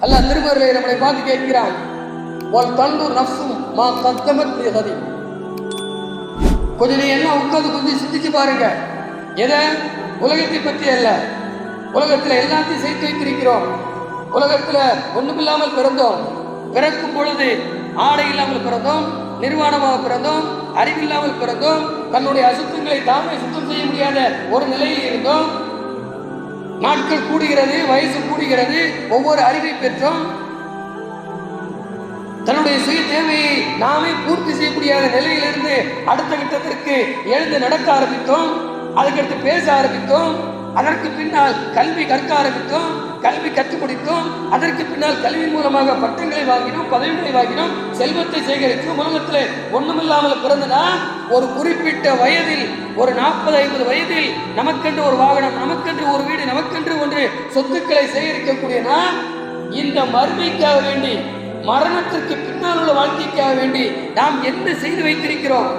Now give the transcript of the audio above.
அல்ல திருமருளை நம்மளை பார்த்து கேட்கிறான். ஒல் தண்டு நஃப்சும் மா கத்தமத் கொஞ்சம் நீ எல்லாம் உட்காந்து கொஞ்சம் சிந்திச்சு பாருங்க. எதை? உலகத்தை பற்றி அல்ல. உலகத்தில் எல்லாத்தையும் சேர்த்து வைத்திருக்கிறோம். உலகத்தில் ஒன்றுமில்லாமல் பிறந்தோம். பிறக்கும் பொழுது ஆடை இல்லாமல் பிறந்தோம் நிர்வாணமாக பிறந்தோம் அறிவில்லாமல் பிறந்தோம் தன்னுடைய அசுத்தங்களை தாமே சுத்தம் செய்ய முடியாத ஒரு நிலையில் இருந்தோம். நாட்கள் கூடுகிறது வயசு கூடுகிறது. ஒவ்வொரு அறிவை பெற்றோம். தன்னுடைய சுய தேவையை நாமே பூர்த்தி செய்யக்கூடிய நிலையிலிருந்து அடுத்த கட்டத்திற்கு எழுந்து நடக்க ஆரம்பித்தோம். அதுக்கடுத்து பேச ஆரம்பித்தோம். அதற்கு பின்னால் கல்வி கற்க ஆரம்பித்தோம் கல்வி கற்றுக் கொடுத்தோம் அதற்கு பின்னால் கல்வி மூலமாக பட்டங்களை வாங்கினோம் பதவிகளை வாங்கினோம் செல்வத்தை சேகரித்தோம் உலகத்தில் ஒண்ணுமில்லாமல் பிறந்தனா ஒரு குறிப்பிட்ட வயதில் ஒரு நாற்பது ஐம்பது வயதில் நமக்கென்று ஒரு வாகனம் நமக்கென்று ஒரு வீடு நமக்கென்று ஒன்று சொத்துக்களை சேகரிக்கக்கூடியனா இந்த மறுமைக்காக வேண்டி மரணத்திற்கு பின்னால் உள்ள வாழ்க்கைக்காக வேண்டி நாம் என்ன செய்து வைத்திருக்கிறோம்?